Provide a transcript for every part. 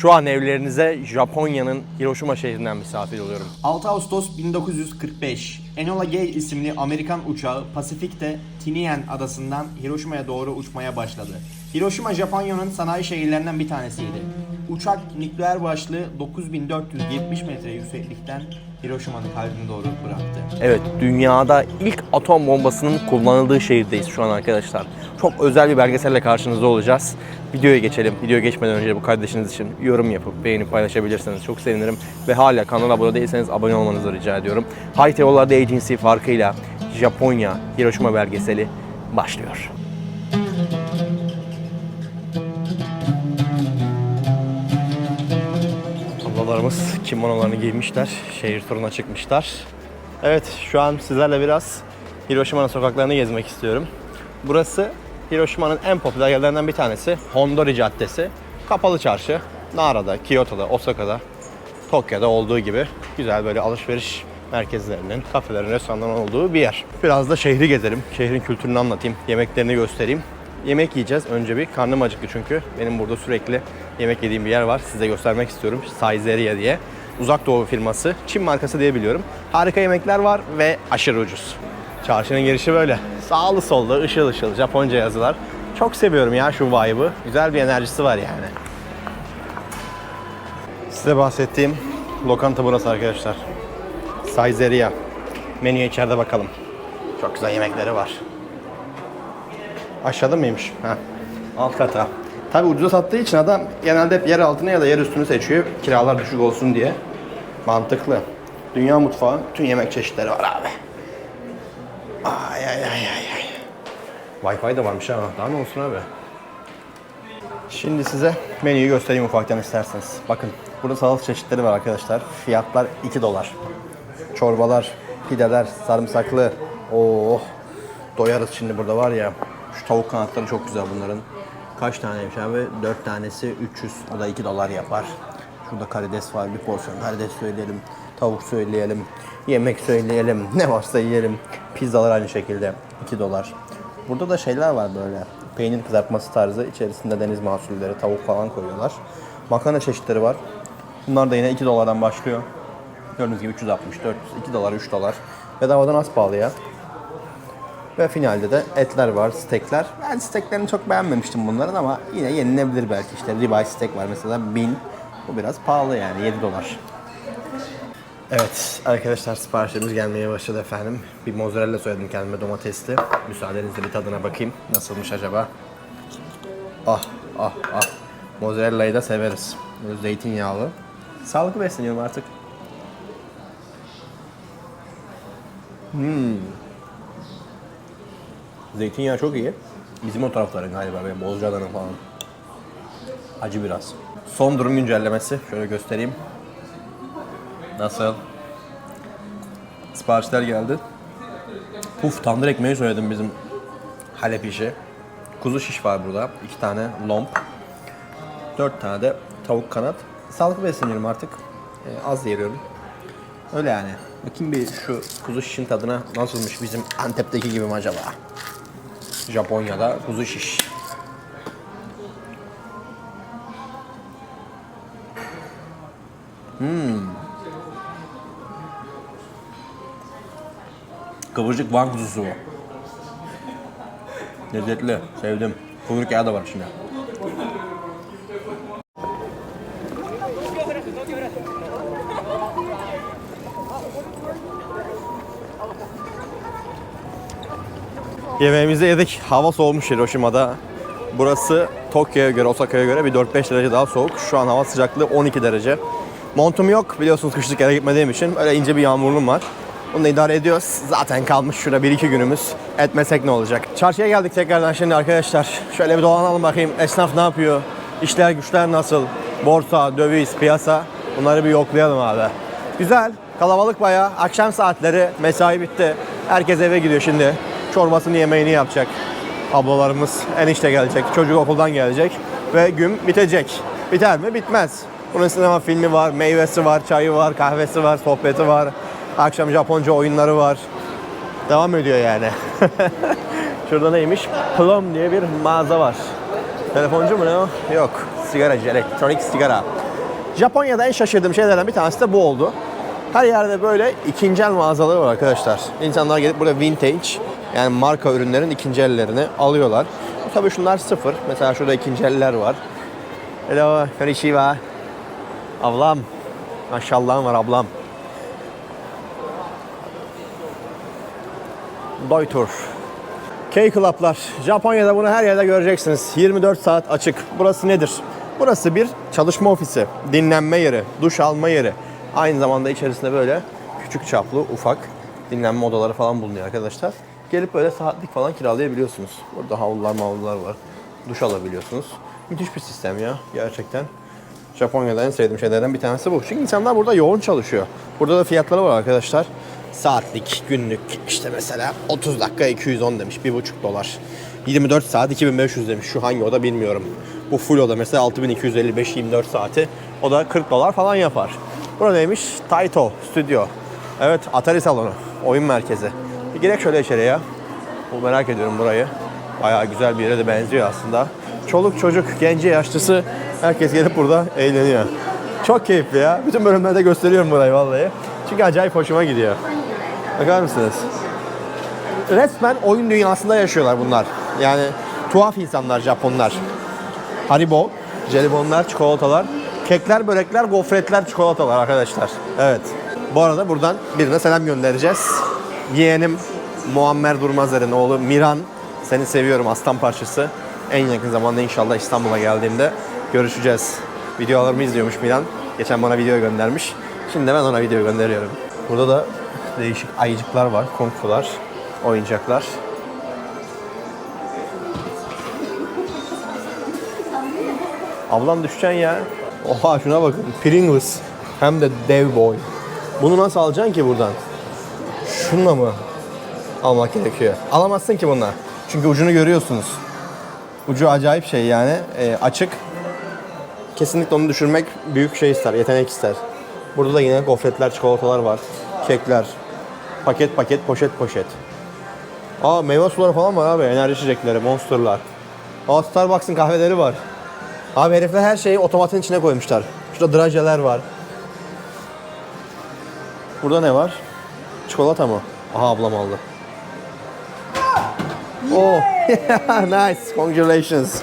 Şu an evlerinize Japonya'nın Hiroşima şehrinden misafir oluyorum. 6 Ağustos 1945 Enola Gay isimli Amerikan uçağı Pasifik'te Tinian adasından Hiroşima'ya doğru uçmaya başladı. Hiroşima Japonya'nın sanayi şehirlerinden bir tanesiydi. Uçak nükleer başlığı 9470 metre yükseklikten Hiroşima'nın kalbine doğru bıraktı. Evet, dünyada ilk atom bombasının kullanıldığı şehirdeyiz şu an arkadaşlar. Çok özel bir belgeselle karşınızda olacağız. Videoya geçelim. Videoya geçmeden önce bu kardeşiniz için yorum yapıp beğenip paylaşabilirseniz çok sevinirim. Ve hala kanala abone değilseniz abone olmanızı rica ediyorum. High Yollarda Agency farkıyla Japonya Hiroşima belgeseli başlıyor. Ablalarımız kimonolarını giymişler, şehir turuna çıkmışlar. Evet, şu an sizlerle biraz Hiroşima'nın sokaklarını gezmek istiyorum. Burası Hiroşima'nın en popüler yerlerinden bir tanesi. Hondori Caddesi. Kapalı çarşı. Nara'da, Kyoto'da, Osaka'da, Tokyo'da olduğu gibi güzel böyle alışveriş merkezlerinin, kafelerin, restoranların olduğu bir yer. Biraz da şehri gezelim. Şehrin kültürünü anlatayım, yemeklerini göstereyim. Yemek yiyeceğiz önce bir. Karnım acıktı çünkü. Benim burada sürekli yemek yediğim bir yer var. Size göstermek istiyorum. Saizeria diye. Uzak Doğu firması. Çin markası diye biliyorum. Harika yemekler var ve aşırı ucuz. Çarşının girişi böyle. Sağlı sollu, ışıl ışıl, Japonca yazılar. Çok seviyorum ya şu vibe'ı. Güzel bir enerjisi var yani. Size bahsettiğim lokanta burası arkadaşlar. Saizeria. Menüye içeride bakalım. Çok güzel yemekleri var. Aşağıda mıymış? Ha. Alt kata. Tabi ucuza sattığı için adam genelde hep yer altını ya da yer üstünü seçiyor. Kiralar düşük olsun diye. Mantıklı. Dünya mutfağı, bütün yemek çeşitleri var abi. Ay ay ay ay ay. Wi-Fi de varmış ha. Daha ne olsun abi? Şimdi size menüyü göstereyim ufaktan isterseniz. Bakın burada salata çeşitleri var arkadaşlar. Fiyatlar 2 dolar. Çorbalar, pideler, sarımsaklı. Oh doyarız şimdi burada var ya. Şu tavuk kanatları çok güzel bunların. Kaç taneymiş abi? 4 tanesi 300. O da 2 dolar yapar. Şurada karides var. Bir porsiyon karides söyleyelim. Tavuk söyleyelim. Yemek söyleyelim. Ne varsa yiyelim. Pizzalar aynı şekilde. 2 dolar. Burada da şeyler var böyle. Peynir kızartması tarzı. içerisinde deniz mahsulleri, tavuk falan koyuyorlar. Makarna çeşitleri var. Bunlar da yine 2 dolardan başlıyor. Gördüğünüz gibi 360, 400, 2 dolar, 3 dolar. Bedavadan az pahalı ya. Ve finalde de etler var, steakler. Ben steaklerini çok beğenmemiştim bunların ama yine yenilebilir belki. İşte ribeye steak var mesela 1000. Bu biraz pahalı yani 7 dolar. Evet arkadaşlar siparişlerimiz gelmeye başladı efendim. Bir mozzarella söyledim kendime domatesli. Müsaadenizle bir tadına bakayım. Nasılmış acaba? Ah ah ah. Mozzarella'yı da severiz. Böyle zeytinyağlı. Sağlıklı besleniyorum artık. Hmm. Zeytinyağı çok iyi. Bizim o tarafların galiba böyle Bozcaada'nın falan. Acı biraz. Son durum güncellemesi. Şöyle göstereyim. Nasıl? Siparişler geldi. Puf tandır ekmeği söyledim bizim Halep işi. Kuzu şiş var burada. iki tane lomp. Dört tane de tavuk kanat. Sağlıklı besleniyorum artık. Ee, az yiyorum. Öyle yani. Bakayım bir şu kuzu şişin tadına nasılmış bizim Antep'teki gibi mi acaba? Japonya'da kuzu şiş. Kıvırcık Van kuzusu bu. Lezzetli, sevdim. Kuyruk yağı da var içinde. Yemeğimizi yedik. Hava soğumuş Hiroşima'da. Burası Tokyo'ya göre, Osaka'ya göre bir 4-5 derece daha soğuk. Şu an hava sıcaklığı 12 derece. Montum yok biliyorsunuz kışlık yere gitmediğim için. Öyle ince bir yağmurluğum var. Bunu da idare ediyoruz. Zaten kalmış şurada 1-2 günümüz. Etmesek ne olacak? Çarşıya geldik tekrardan şimdi arkadaşlar. Şöyle bir dolanalım bakayım. Esnaf ne yapıyor? İşler güçler nasıl? Borsa, döviz, piyasa. Bunları bir yoklayalım abi. Güzel. Kalabalık bayağı. Akşam saatleri. Mesai bitti. Herkes eve gidiyor şimdi. Çorbasını yemeğini yapacak. Ablalarımız enişte gelecek. Çocuk okuldan gelecek. Ve gün bitecek. Biter mi? Bitmez. Bunun sinema filmi var, meyvesi var, çayı var, kahvesi var, sohbeti var. Akşam Japonca oyunları var. Devam ediyor yani. Şurada neymiş? Plum diye bir mağaza var. Telefoncu mu ne o? Yok. Sigaracı, elektronik sigara. Japonya'da en şaşırdığım şeylerden bir tanesi de bu oldu. Her yerde böyle ikinci el mağazaları var arkadaşlar. İnsanlar gelip burada vintage yani marka ürünlerin ikinci ellerini alıyorlar. Tabii şunlar sıfır. Mesela şurada ikinci eller var. Hello, konnichiwa. Ablam. Maşallahım var ablam. Doytur. K-Club'lar. Japonya'da bunu her yerde göreceksiniz. 24 saat açık. Burası nedir? Burası bir çalışma ofisi, dinlenme yeri, duş alma yeri. Aynı zamanda içerisinde böyle küçük çaplı, ufak dinlenme odaları falan bulunuyor arkadaşlar. Gelip böyle saatlik falan kiralayabiliyorsunuz. Burada havlular mavlular var. Duş alabiliyorsunuz. Müthiş bir sistem ya gerçekten. Japonya'da en sevdiğim şeylerden bir tanesi bu. Çünkü insanlar burada yoğun çalışıyor. Burada da fiyatları var arkadaşlar. Saatlik, günlük işte mesela 30 dakika 210 demiş. 1,5 dolar. 24 saat 2500 demiş. Şu hangi oda bilmiyorum. Bu full oda mesela 6255 24 saati. O da 40 dolar falan yapar. Burada neymiş? Taito Studio. Evet Atari salonu. Oyun merkezi. Bir girek şöyle içeriye ya. Bu merak ediyorum burayı. Bayağı güzel bir yere de benziyor aslında. Çoluk çocuk, genci yaşlısı herkes gelip burada eğleniyor. Çok keyifli ya. Bütün bölümlerde gösteriyorum burayı vallahi. Çünkü acayip hoşuma gidiyor. Bakar mısınız? Resmen oyun dünyasında yaşıyorlar bunlar. Yani tuhaf insanlar Japonlar. Haribo, jelibonlar, çikolatalar, kekler, börekler, gofretler, çikolatalar arkadaşlar. Evet. Bu arada buradan birine selam göndereceğiz. Yeğenim Muammer Durmazer'in oğlu Miran. Seni seviyorum aslan parçası. En yakın zamanda inşallah İstanbul'a geldiğimde görüşeceğiz. Videolarımı izliyormuş Miran. Geçen bana video göndermiş. Şimdi ben ona video gönderiyorum. Burada da değişik ayıcıklar var, kung fu'lar, oyuncaklar. Ablam düşeceksin ya. Oha şuna bakın. Pringles. Hem de dev boy. Bunu nasıl alacaksın ki buradan? Şununla mı almak gerekiyor? Alamazsın ki bununla. Çünkü ucunu görüyorsunuz. Ucu acayip şey yani. Ee, açık. Kesinlikle onu düşürmek büyük şey ister, yetenek ister. Burada da yine gofretler, çikolatalar var. Kekler. Paket paket, poşet poşet. Aa meyve suları falan var abi. Enerji içecekleri, monsterlar. Aa Starbucks'ın kahveleri var. Abi herifler her şeyi otomatın içine koymuşlar. Şurada drajeler var. Burada ne var? Çikolata mı? Aha ablam aldı. Oh, nice. Congratulations.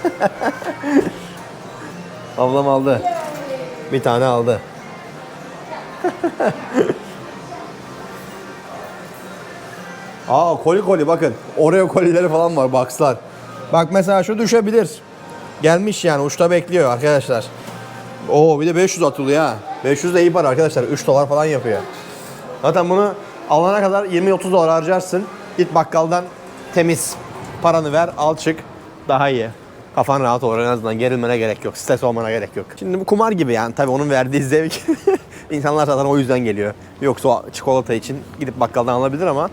ablam aldı. Bir tane aldı. Aa koli koli bakın. Oreo kolileri falan var boxlar. Bak mesela şu düşebilir. Gelmiş yani uçta bekliyor arkadaşlar. Oo bir de 500 atılıyor ha. 500 de iyi para arkadaşlar. 3 dolar falan yapıyor. Zaten bunu alana kadar 20-30 dolar harcarsın. Git bakkaldan temiz paranı ver al çık. Daha iyi. Kafan rahat olur en azından gerilmene gerek yok. Stres olmana gerek yok. Şimdi bu kumar gibi yani tabii onun verdiği zevk. İnsanlar zaten o yüzden geliyor. Yoksa çikolata için gidip bakkaldan alabilir ama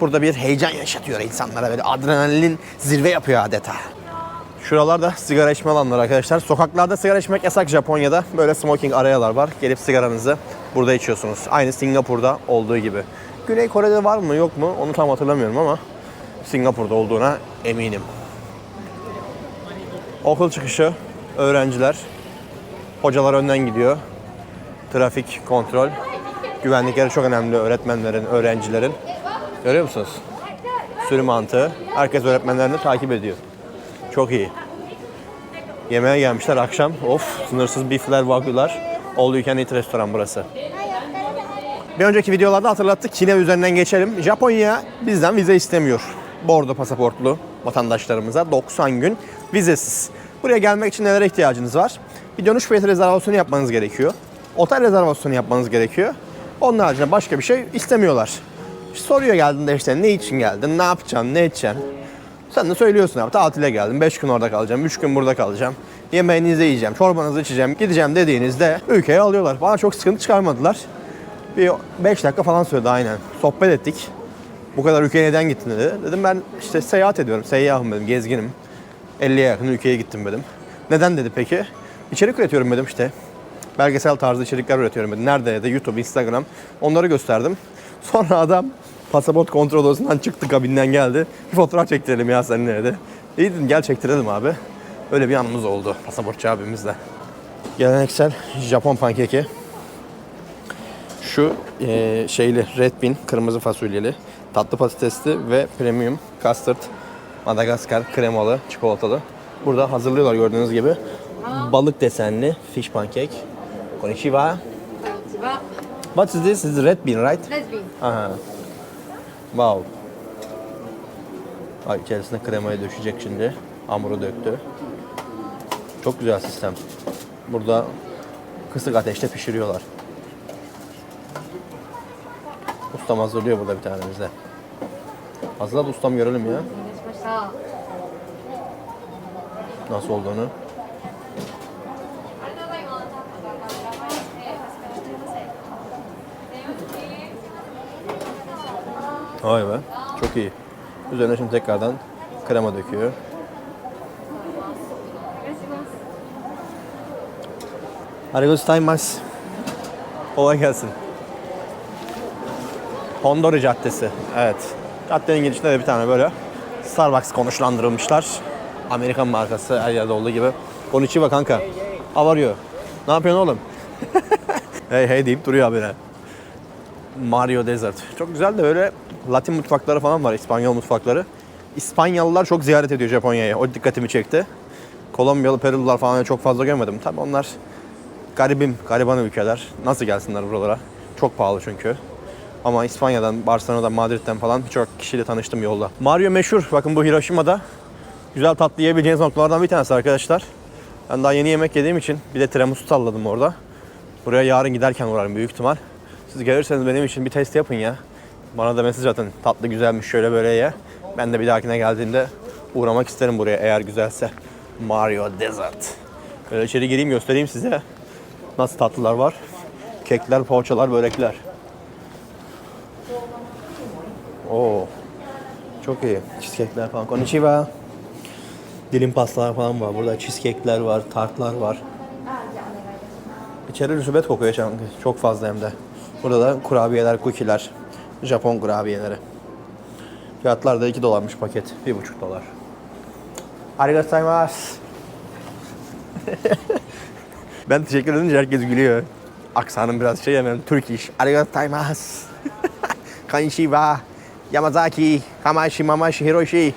burada bir heyecan yaşatıyor insanlara böyle adrenalin zirve yapıyor adeta. Şuralarda sigara içme alanları arkadaşlar. Sokaklarda sigara içmek yasak Japonya'da. Böyle smoking arayalar var. Gelip sigaranızı burada içiyorsunuz. Aynı Singapur'da olduğu gibi. Güney Kore'de var mı yok mu onu tam hatırlamıyorum ama Singapur'da olduğuna eminim. Okul çıkışı öğrenciler. Hocalar önden gidiyor. Trafik kontrol. Güvenlikleri çok önemli öğretmenlerin, öğrencilerin. Görüyor musunuz? Sürü mantığı. Herkes öğretmenlerini takip ediyor. Çok iyi. Yemeğe gelmişler akşam. Of sınırsız bifler, wagyular. All you can eat restoran burası. Bir önceki videolarda hatırlattık. Çin'e üzerinden geçelim. Japonya bizden vize istemiyor. Bordo pasaportlu vatandaşlarımıza 90 gün vizesiz. Buraya gelmek için nelere ihtiyacınız var? Bir dönüş bileti rezervasyonu yapmanız gerekiyor. Otel rezervasyonu yapmanız gerekiyor. Onun haricinde başka bir şey istemiyorlar. Soruyor geldiğinde işte ne için geldin, ne yapacaksın, ne edeceksin. Sen de söylüyorsun abi tatile geldim. 5 gün orada kalacağım. 3 gün burada kalacağım. Yemeğinizi yiyeceğim. Çorbanızı içeceğim. Gideceğim dediğinizde ülkeye alıyorlar. Bana çok sıkıntı çıkarmadılar. Bir 5 dakika falan sürdü aynen. Sohbet ettik. Bu kadar ülkeye neden gittin dedi. Dedim ben işte seyahat ediyorum. Seyyahım dedim. Gezginim. 50'ye yakın ülkeye gittim dedim. Neden dedi peki? İçerik üretiyorum dedim işte. Belgesel tarzı içerikler üretiyorum dedim. Nerede dedi? YouTube, Instagram. Onları gösterdim. Sonra adam pasaport kontrol odasından çıktı kabinden geldi. Bir fotoğraf çektirelim ya seninle dedi. İyi dedim gel çektirelim abi. Öyle bir anımız oldu pasaportçu abimizle. Geleneksel Japon pankeki. Şu e, şeyli red bean, kırmızı fasulyeli, tatlı patatesli ve premium custard Madagaskar kremalı, çikolatalı. Burada hazırlıyorlar gördüğünüz gibi. Balık desenli fish pancake. Konnichiwa. Konnichiwa. What is this? This red bean, right? Red bean. Aha. Wow. Bak içerisine kremayı döşecek şimdi. Hamuru döktü. Çok güzel sistem. Burada kısık ateşte pişiriyorlar. Ustam hazırlıyor burada bir tane bize. Hazırla da ustam görelim ya. Nasıl olduğunu. Vay be. Çok iyi. Üzerine şimdi tekrardan krema döküyor. Arigatou gozaimasu. Kolay gelsin. Hondori Caddesi. Evet. Caddenin girişinde de bir tane böyle Starbucks konuşlandırılmışlar. Amerikan markası her yerde olduğu gibi. Konnichiwa kanka. How are you? Ne yapıyorsun oğlum? hey hey deyip duruyor habire. Mario Desert. Çok güzel de böyle Latin mutfakları falan var, İspanyol mutfakları. İspanyollar çok ziyaret ediyor Japonya'ya. O dikkatimi çekti. Kolombiyalı, Perulular falan çok fazla görmedim. Tabi onlar garibim, gariban ülkeler. Nasıl gelsinler buralara? Çok pahalı çünkü. Ama İspanya'dan, Barcelona'dan, Madrid'den falan birçok kişiyle tanıştım yolda. Mario meşhur. Bakın bu Hiroşima'da güzel tatlı yiyebileceğiniz noktalardan bir tanesi arkadaşlar. Ben daha yeni yemek yediğim için bir de tiramisu salladım orada. Buraya yarın giderken uğrarım büyük ihtimal. Siz gelirseniz benim için bir test yapın ya. Bana da mesaj atın. Tatlı güzelmiş şöyle böyle ye. Ben de bir dahakine geldiğimde uğramak isterim buraya eğer güzelse. Mario Desert. Böyle içeri gireyim göstereyim size. Nasıl tatlılar var. Kekler, poğaçalar, börekler. Oo. Çok iyi. Cheesecake'ler falan. Konnichiwa. Dilim pastalar falan var. Burada cheesecake'ler var, tartlar var. İçeri rüsubet kokuyor çok, çok fazla hem de. Burada da kurabiyeler, kukiler. Japon kurabiyeleri. Fiyatlar da 2 dolarmış paket. 1,5 dolar. Arigatou gozaimasu. ben teşekkür edince herkes gülüyor. Aksanım biraz şey hemen Türk iş. Arigatou gozaimasu. Konnichiwa. Yamazaki. Hamashi, Mamashi, Hiroshi.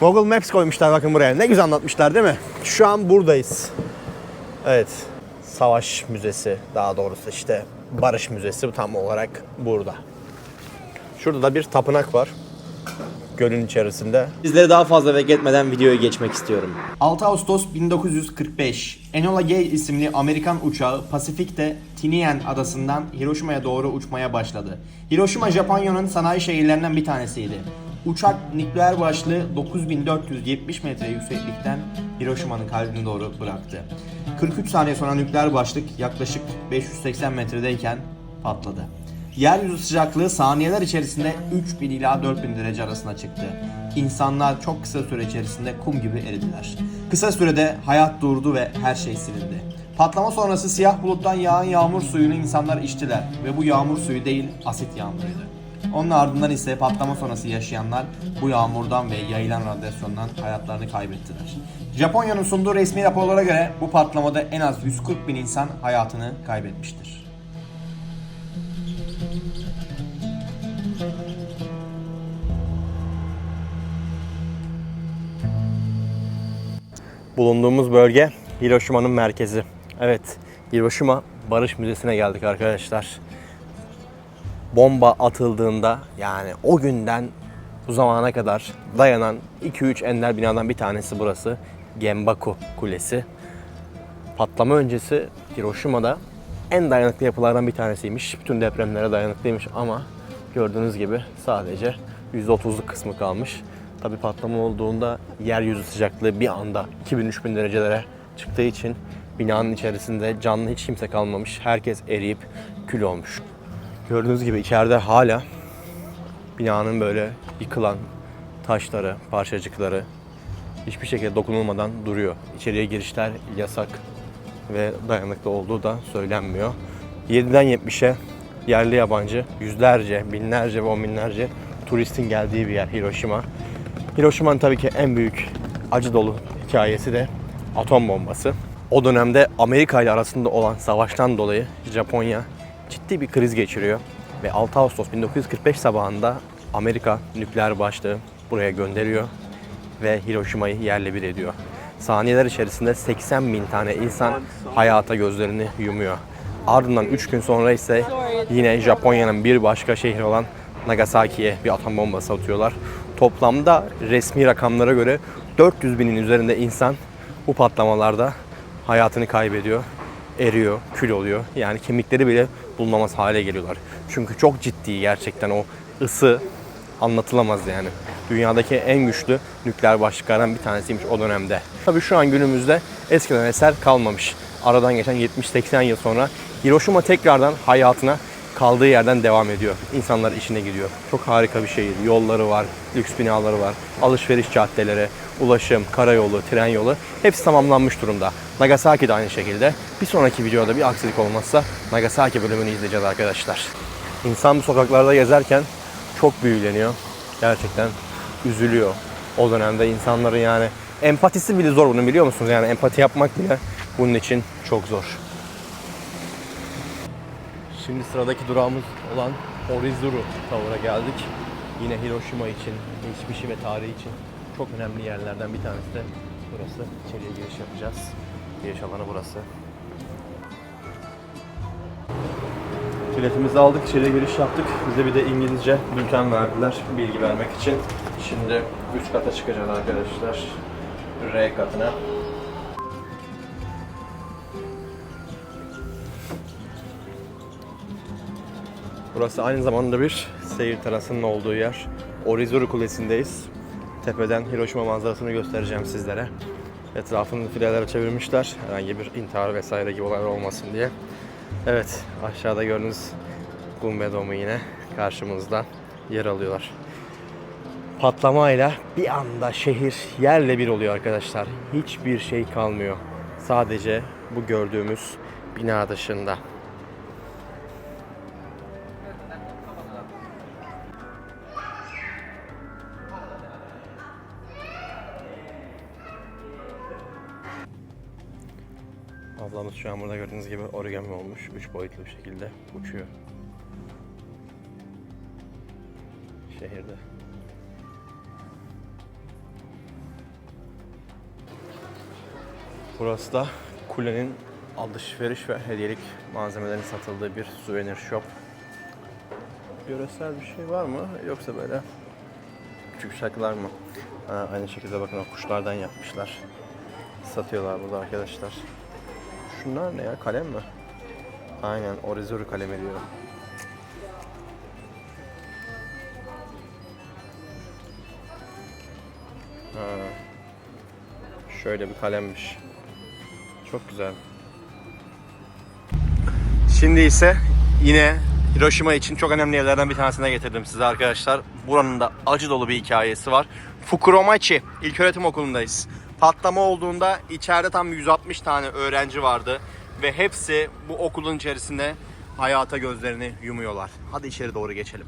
Google Maps koymuşlar bakın buraya. Ne güzel anlatmışlar değil mi? Şu an buradayız. Evet. Savaş Müzesi daha doğrusu işte Barış Müzesi tam olarak burada. Şurada da bir tapınak var. Gölün içerisinde. Sizleri daha fazla bekletmeden videoya geçmek istiyorum. 6 Ağustos 1945 Enola Gay isimli Amerikan uçağı Pasifik'te Tinian adasından Hiroşima'ya doğru uçmaya başladı. Hiroşima Japonya'nın sanayi şehirlerinden bir tanesiydi. Uçak nükleer başlığı 9470 metre yükseklikten Hiroşima'nın kalbine doğru bıraktı. 43 saniye sonra nükleer başlık yaklaşık 580 metredeyken patladı. Yeryüzü sıcaklığı saniyeler içerisinde 3000 ila 4000 derece arasına çıktı. İnsanlar çok kısa süre içerisinde kum gibi eridiler. Kısa sürede hayat durdu ve her şey silindi. Patlama sonrası siyah buluttan yağan yağmur suyunu insanlar içtiler ve bu yağmur suyu değil asit yağmuruydu. Onun ardından ise patlama sonrası yaşayanlar bu yağmurdan ve yayılan radyasyondan hayatlarını kaybettiler. Japonya'nın sunduğu resmi raporlara göre bu patlamada en az 140 bin insan hayatını kaybetmiştir. Bulunduğumuz bölge Hiroşima'nın merkezi. Evet, Hiroşima Barış Müzesi'ne geldik arkadaşlar. Bomba atıldığında yani o günden bu zamana kadar dayanan 2-3 ender binadan bir tanesi burası. Genbaku Kulesi. Patlama öncesi Hiroşima'da en dayanıklı yapılardan bir tanesiymiş. Bütün depremlere dayanıklıymış ama gördüğünüz gibi sadece %30'luk kısmı kalmış. Tabi patlama olduğunda yeryüzü sıcaklığı bir anda 2000-3000 derecelere çıktığı için binanın içerisinde canlı hiç kimse kalmamış. Herkes eriyip kül olmuş. Gördüğünüz gibi içeride hala binanın böyle yıkılan taşları, parçacıkları hiçbir şekilde dokunulmadan duruyor. İçeriye girişler yasak ve dayanıklı olduğu da söylenmiyor. 7'den 70'e yerli yabancı yüzlerce, binlerce ve on binlerce turistin geldiği bir yer Hiroşima. Hiroşima'nın tabii ki en büyük acı dolu hikayesi de atom bombası. O dönemde Amerika ile arasında olan savaştan dolayı Japonya ciddi bir kriz geçiriyor. Ve 6 Ağustos 1945 sabahında Amerika nükleer başlığı buraya gönderiyor ve Hiroşima'yı yerle bir ediyor. Saniyeler içerisinde 80 bin tane insan hayata gözlerini yumuyor. Ardından 3 gün sonra ise yine Japonya'nın bir başka şehri olan Nagasaki'ye bir atom bombası atıyorlar. Toplamda resmi rakamlara göre 400 binin üzerinde insan bu patlamalarda hayatını kaybediyor, eriyor, kül oluyor. Yani kemikleri bile bulunamaz hale geliyorlar. Çünkü çok ciddi gerçekten o ısı anlatılamaz yani. Dünyadaki en güçlü nükleer başlıklardan bir tanesiymiş o dönemde. Tabii şu an günümüzde eskiden eser kalmamış. Aradan geçen 70-80 yıl sonra Hiroşima tekrardan hayatına kaldığı yerden devam ediyor. İnsanlar işine gidiyor. Çok harika bir şehir. Yolları var, lüks binaları var, alışveriş caddeleri, ulaşım, karayolu, tren yolu hepsi tamamlanmış durumda. Nagasaki de aynı şekilde. Bir sonraki videoda bir aksilik olmazsa Nagasaki bölümünü izleyeceğiz arkadaşlar. İnsan bu sokaklarda gezerken çok büyüleniyor. Gerçekten üzülüyor. O dönemde insanların yani empatisi bile zor bunu biliyor musunuz? Yani empati yapmak bile bunun için çok zor. Şimdi sıradaki durağımız olan Orizuru Tower'a geldik. Yine Hiroşima için, geçmişi ve tarihi için çok önemli yerlerden bir tanesi de burası. İçeriye giriş yapacağız. Giriş alanı burası. Biletimizi aldık, içeriye giriş yaptık. Bize bir de İngilizce bülten verdiler bilgi vermek için. Şimdi üst kata çıkacağız arkadaşlar. R katına. Burası aynı zamanda bir seyir terasının olduğu yer. Orizuru Kulesi'ndeyiz. Tepeden Hiroşima manzarasını göstereceğim sizlere. Etrafını filelere çevirmişler. Herhangi bir intihar vesaire gibi olaylar olmasın diye. Evet, aşağıda gördüğünüz Gumbe Domu yine karşımızda yer alıyorlar. Patlamayla bir anda şehir yerle bir oluyor arkadaşlar. Hiçbir şey kalmıyor. Sadece bu gördüğümüz bina dışında. An burada gördüğünüz gibi origami olmuş. Üç boyutlu bir şekilde uçuyor. Şehirde. Burası da kulenin alışveriş ve hediyelik malzemelerin satıldığı bir souvenir shop. Yöresel bir şey var mı? Yoksa böyle küçük şarkılar mı? Ha, aynı şekilde bakın o kuşlardan yapmışlar. Satıyorlar burada arkadaşlar. Şunlar ne ya? Kalem mi? Aynen Orizuru kalemi diyorum. Ha. Şöyle bir kalemmiş. Çok güzel. Şimdi ise yine Hiroşima için çok önemli yerlerden bir tanesine getirdim size arkadaşlar. Buranın da acı dolu bir hikayesi var. Fukuromachi İlköğretim Okulu'ndayız. Patlama olduğunda içeride tam 160 tane öğrenci vardı ve hepsi bu okulun içerisinde hayata gözlerini yumuyorlar. Hadi içeri doğru geçelim.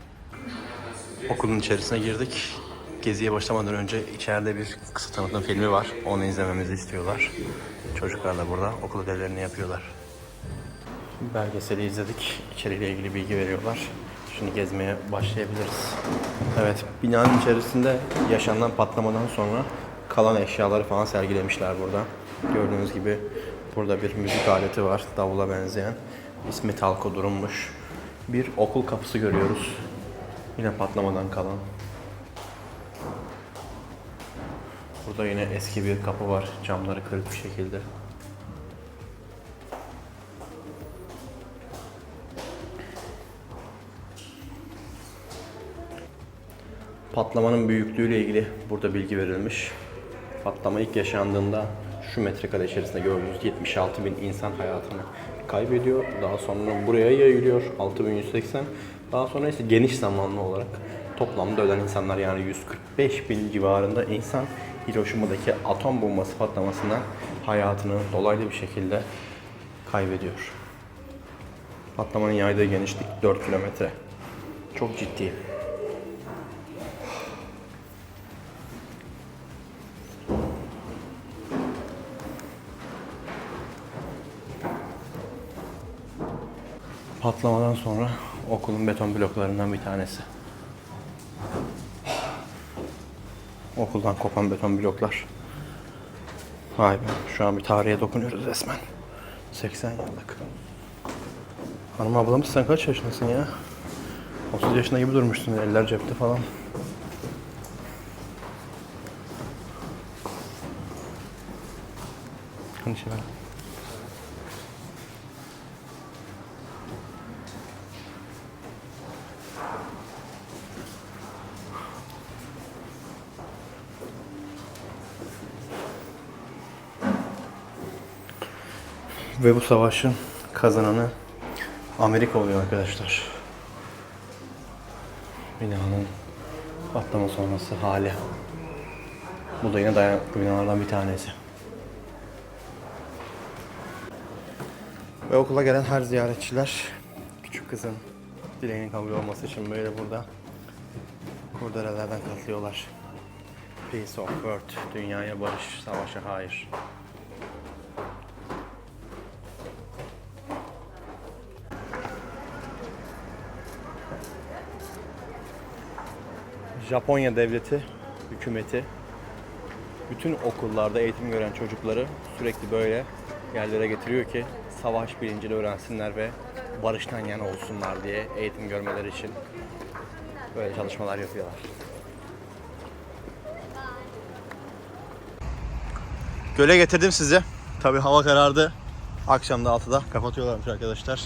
Okulun içerisine girdik. Geziye başlamadan önce içeride bir kısa tanıtım filmi var. Onu izlememizi istiyorlar. Çocuklar da burada okul ödevlerini yapıyorlar. Belgeseli izledik. İçeriğiyle ilgili bilgi veriyorlar. Şimdi gezmeye başlayabiliriz. Evet, binanın içerisinde yaşanan patlamadan sonra kalan eşyaları falan sergilemişler burada. Gördüğünüz gibi burada bir müzik aleti var, davula benzeyen. İsmi Talko durummuş. Bir okul kapısı görüyoruz. Yine patlamadan kalan. Burada yine eski bir kapı var. Camları kırık bir şekilde. Patlamanın büyüklüğüyle ilgili burada bilgi verilmiş. Patlama ilk yaşandığında şu metrekare içerisinde gördüğünüz 76 bin insan hayatını kaybediyor. Daha sonra buraya yayılıyor 6180. Daha sonra ise geniş zamanlı olarak toplamda ölen insanlar yani 145 bin civarında insan Hiroşima'daki atom bombası patlamasından hayatını dolaylı bir şekilde kaybediyor. Patlamanın yaydığı genişlik 4 kilometre. Çok ciddi. Patlamadan sonra okulun beton bloklarından bir tanesi. Okuldan kopan beton bloklar. Vay be, şu an bir tarihe dokunuyoruz resmen. 80 yıllık. Hanım ablamız sen kaç yaşındasın ya? 30 yaşında gibi durmuşsun, eller cepte falan. Konuşalım. Ve bu savaşın kazananı Amerika oluyor arkadaşlar. Binanın patlama sonrası hali. Bu da yine dayanıklı binalardan bir tanesi. Ve okula gelen her ziyaretçiler küçük kızın dileğinin kabul olması için böyle burada kurdelelerden katılıyorlar. Peace of World, dünyaya barış, savaşa hayır. Japonya devleti, hükümeti bütün okullarda eğitim gören çocukları sürekli böyle yerlere getiriyor ki savaş bilincini öğrensinler ve barıştan yana olsunlar diye eğitim görmeleri için böyle çalışmalar yapıyorlar. Göle getirdim sizi. Tabi hava karardı. Akşam da 6'da kapatıyorlarmış arkadaşlar.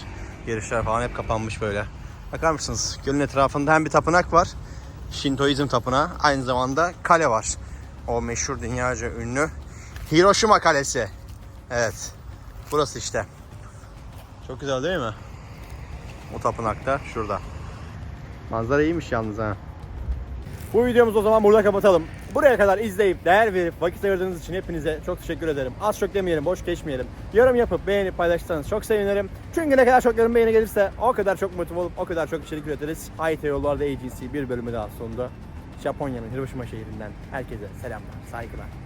Girişler falan hep kapanmış böyle. Bakar mısınız? Gölün etrafında hem bir tapınak var. Şintoizm tapınağı. Aynı zamanda kale var. O meşhur dünyaca ünlü Hiroşima Kalesi. Evet. Burası işte. Çok güzel değil mi? O tapınakta şurada. Manzara iyiymiş yalnız ha. Bu videomuzu o zaman burada kapatalım. Buraya kadar izleyip değer verip vakit ayırdığınız için hepinize çok teşekkür ederim. Az çok demeyelim, boş geçmeyelim. Yorum yapıp beğenip paylaşırsanız çok sevinirim. Çünkü ne kadar çok yorum beğeni gelirse o kadar çok motive olup o kadar çok içerik üretiriz. IT Yollarda Agency bir bölümü daha sonunda. Japonya'nın Hiroşima şehrinden herkese selamlar, saygılar.